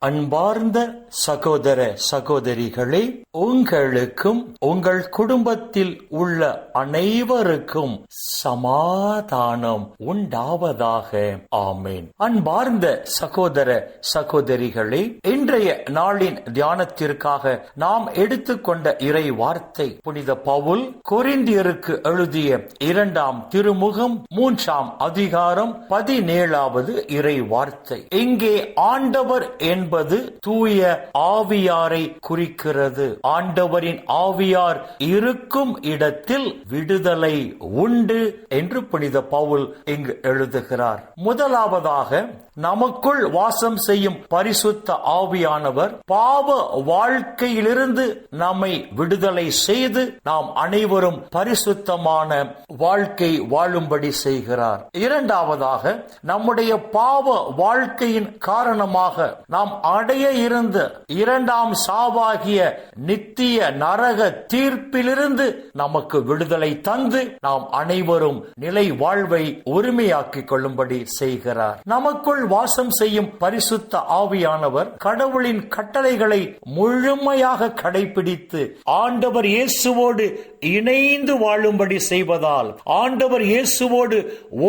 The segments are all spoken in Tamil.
அன்பார்ந்த சகோதர சகோதரிகளே உங்களுக்கும் உங்கள் குடும்பத்தில் உள்ள அனைவருக்கும் சமாதானம் உண்டாவதாக. ஆமேன். அன்பார்ந்த சகோதர சகோதரிகளே இன்றைய நாளின் தியானத்திற்காக நாம் எடுத்துக்கொண்ட இறை வார்த்தை புனித பவுல் கொரிந்தியருக்கு எழுதிய இரண்டாம் திருமுகம் மூன்றாம் அதிகாரம் பதினேழாவது இறை வார்த்தை. இங்கே ஆண்டவர் என்பது தூய ஆவியாரை குறிக்கிறது. ஆண்டவரின் ஆவியார் இருக்கும் இடத்தில் விடுதலை உண்டு என்று புனித பவுல் இங்கு எழுதுகிறார். முதலாவதாக நமக்குள் வாசம் செய்யும் பரிசுத்த ஆவியானவர் பாவ வாழ்க்கையிலிருந்து நம்மை விடுதலை செய்து நாம் அனைவரும் பரிசுத்தமான வாழ்க்கை வாழும்படி செய்கிறார். இரண்டாவதாக நம்முடைய பாவ வாழ்க்கையின் காரணமாக நாம் அடைய இருந்த இரண்டாம் சாவாகிய நித்திய நரக தீர்ப்பிலிருந்து நமக்கு விடுதலை தந்து நாம் அனைவரும் நிலை வாழ்வை உரிமையாக்கிக் கொள்ளும்படி செய்கிறார். நமக்குள் வாசம் செய்யும் பரிசுத்த ஆவியானவர் கடவுளின் கட்டளைகளை முழுமையாக கடைபிடித்து ஆண்டவர் இயேசுவோடு இணைந்து வாழும்படி செய்வதால் ஆண்டவர் இயேசுவோடு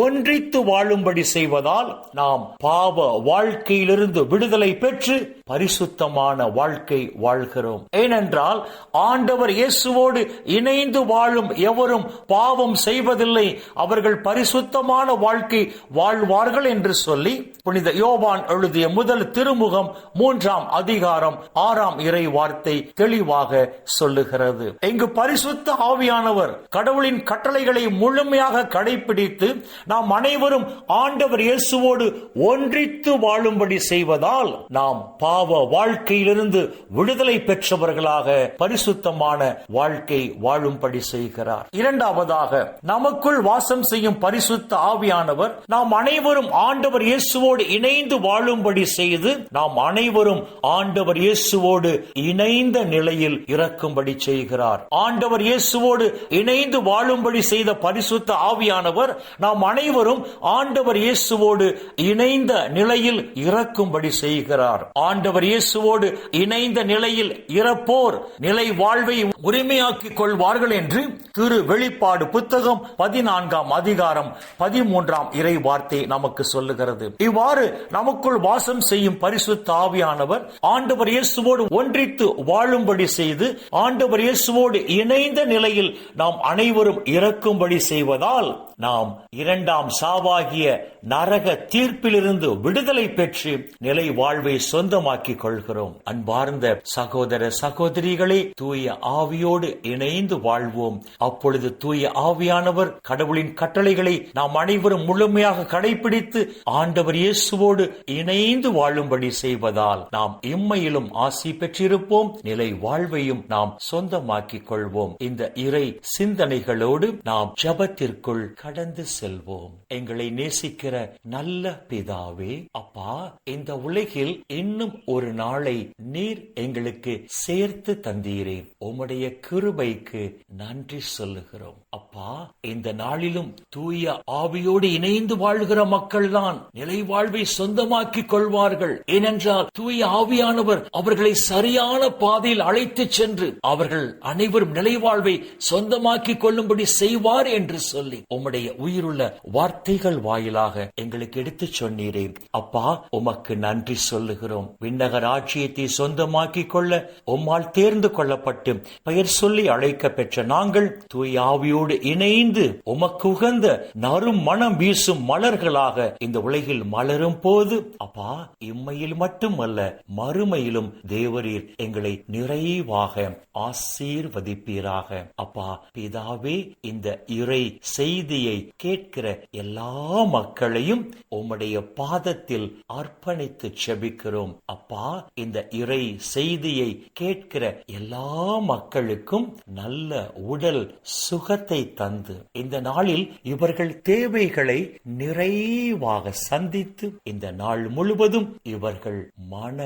ஒன்றித்து வாழும்படி செய்வதால் நாம் பாவ வாழ்க்கையிலிருந்து விடுதலை பெற்று பரிசுத்தமான வாழ்க்கை வாழ்கிறோம். ஏனென்றால் ஆண்டவர் இயேசுவோடு இணைந்து வாழும் எவரும் பாவம் செய்வதில்லை அவர்கள் பரிசுத்தமான வாழ்க்கை வாழ்வார்கள் என்று சொல்லி புனித யோவான் எழுதிய முதல் திருமுகம் மூன்றாம் அதிகாரம் ஆறாம் இறை வார்த்தை தெளிவாக சொல்லுகிறது. இங்கு பரிசுத்த ஆவியானவர் கடவுளின் கட்டளைகளை முழுமையாக கடைபிடித்து நாம் அனைவரும் ஆண்டவர் இயேசுவோடு ஒன்றித்து வாழும்படி செய்வதால் நாம் பாவ வாழ்க்கையிலிருந்து விடுதலை பெற்றவர்களாக பரிசுத்தமான வாழ்க்கை வாழும்படி செய்கிறார். இரண்டாவதாக நமக்குள் வாசம் செய்யும் பரிசுத்த ஆவியானவர் நாம் அனைவரும் ஆண்டவர் இயேசுவோடு அவரோடு இணைந்து வாழும்படி செய்து நாம் அனைவரும் ஆண்டவர் இயேசுவோடு இணைந்த நிலையில் இறக்கும்படி செய்கிறார். ஆண்டவர் இயேசுவோடு இணைந்து வாழும்படி செய்த பரிசுத்த ஆவியானவர் நாம் அனைவரும் ஆண்டவர் இயேசுவோடு இணைந்த நிலையில் இறக்கும்படி செய்கிறார். ஆண்டவர் இயேசுவோடு இணைந்த நிலையில் இறப்போர் நிலை வாழ்வை உரிமையாக்கிக் கொள்வார்கள் என்று திரு வெளிப்பாடு புத்தகம் பதினான்காம் அதிகாரம் பதிமூன்றாம் இறை வார்த்தை நமக்கு சொல்லுகிறது. இவ்வாறு நமக்குள் வாசம் செய்யும் பரிசுத்த ஆவியானவர் ஆண்டவர் இயேசுவோடு ஒன்றித்து வாழும்படி செய்து ஆண்டவர் இயேசுவோடு இணைந்த நிலையில் நாம் அனைவரும் இறக்கும்படி செய்வதால் நாம் இரண்டாம் சாவாகிய நரக தீர்ப்பிலிருந்து விடுதலை பெற்று நிலை வாழ்வை சொந்தமாக்கிக் கொள்கிறோம். அன்பார்ந்த சகோதர சகோதரிகளை தூய ஆவியோடு இணைந்து வாழ்வோம். அப்பொழுது தூய ஆவியானவர் கடவுளின் கட்டளைகளை நாம் அனைவரும் முழுமையாக கடைபிடித்து ஆண்டவர் இயேசுவோடு இணைந்து வாழும்படி செய்வதால் நாம் இம்மையிலும் ஆசி பெற்றிருப்போம். நிலை வாழ்வையும் நாம் சொந்தமாக்கிக் கொள்வோம். இந்த இறை சிந்தனைகளோடு நாம் ஜபத்திற்குள் கடந்து செல்வோம். எங்களை நேசிக்கிற நல்ல பிதாவே அப்பா இந்த உலகில் இன்னும் ஒரு நாளை நீர் எங்களுக்கு சேர்த்து தந்தீரே உம்முடைய கிருபைக்கு நன்றி சொல்லுகிறோம். அப்பா இந்த நாளிலும் தூய ஆவியோடு இணைந்து வாழ்கிற மக்கள் தான் நிலை வாழ்வை சொந்தமாக்கிக் கொள்வார்கள். ஏனென்றால் தூய ஆவியானவர் அவர்களை சரியான பாதையில் அழைத்து சென்று அவர்கள் அனைவரும் நிலை வாழ்வை சொந்தமாக்கிக் கொள்ளும்படி செய்வார் என்று சொல்லி உம்முடைய உம்முடைய உயிருள்ள வார்த்தைகள் வாயிலாக எங்களுக்கு எடுத்து சொன்னீரே அப்பா உமக்கு நன்றி சொல்லுகிறோம். விண்ணகர் ஆட்சியத்தை சொந்தமாக்கிக் கொள்ள உம்மால் தேர்ந்து கொள்ளப்பட்டு பெயர் சொல்லி அழைக்க பெற்ற நாங்கள் தூய் ஆவியோடு இணைந்து உமக்கு உகந்த நறும் மனம் வீசும் மலர்களாக இந்த உலகில் மலரும் போது அப்பா இம்மையில் மட்டுமல்ல மறுமையிலும் தேவரீர் எங்களை நிறைவாக ஆசீர்வதிப்பீராக. அப்பா பிதாவே இந்த இறை செய்தி செய்தியை கேட்கிற எல்லா மக்களையும் உம்முடைய பாதத்தில் அர்ப்பணித்து செபிக்கிறோம். அப்பா இந்த இறை செய்தியை கேட்கிற எல்லா மக்களுக்கும் நல்ல உடல் சுகத்தை தந்து இந்த நாளில் இவர்கள் தேவைகளை நிறைவாக சந்தித்து இந்த நாள் முழுவதும் இவர்கள் மன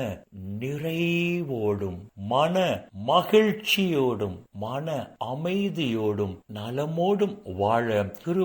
நிறைவோடும் மன மகிழ்ச்சியோடும் மன அமைதியோடும் நலமோடும் வாழ திரு